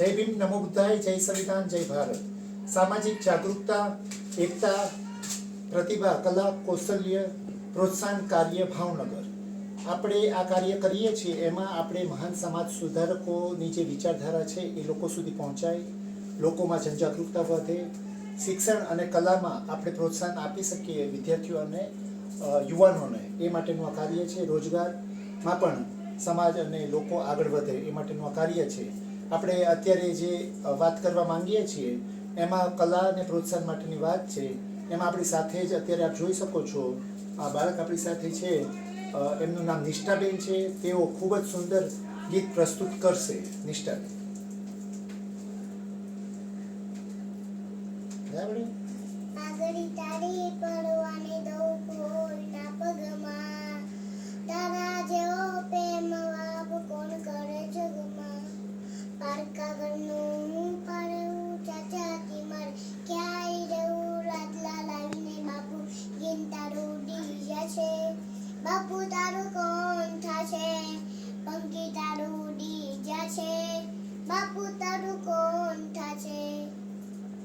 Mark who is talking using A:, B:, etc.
A: જય ભીમ નમો બુદ્ધાય, જય સંવિધાન, જય ભારત. સામાજિક જાગૃતતા, એકતા, પ્રતિભા, કલા, કૌશલ્ય, પ્રોત્સાહન, કાર્ય, ભાવનગર. આપણે આ કાર્ય કરીએ છીએ એમાં આપણે મહાન સમાજ સુધારકોની જે વિચારધારા છે એ લોકો સુધી પહોંચાય, લોકોમાં જનજાગૃતતા વધે, શિક્ષણ અને કલામાં આપણે પ્રોત્સાહન આપી શકીએ વિદ્યાર્થીઓ અને યુવાનોને. એ માટેનું આ કાર્ય છે રોજગારમાં પણ સમાજ અને લોકો આગળ વધે એ માટેનું આ કાર્ય છે. આપણે અત્યારે જે વાત કરવા માંગીએ છીએ, એમાં કલા અને પ્રોત્સાહન માટેની વાત છે. એમાં આપણી સાથે જ અત્યારે આપ જોઈ શકો છો, આ બાળક આપણી સાથે છે. એમનું નામ નિષ્ઠાબેન છે. તેઓ ખૂબ જ સુંદર ગીત પ્રસ્તુત કરશે. નિષ્ઠાબેન. બરાબર
B: বাবু দারুগো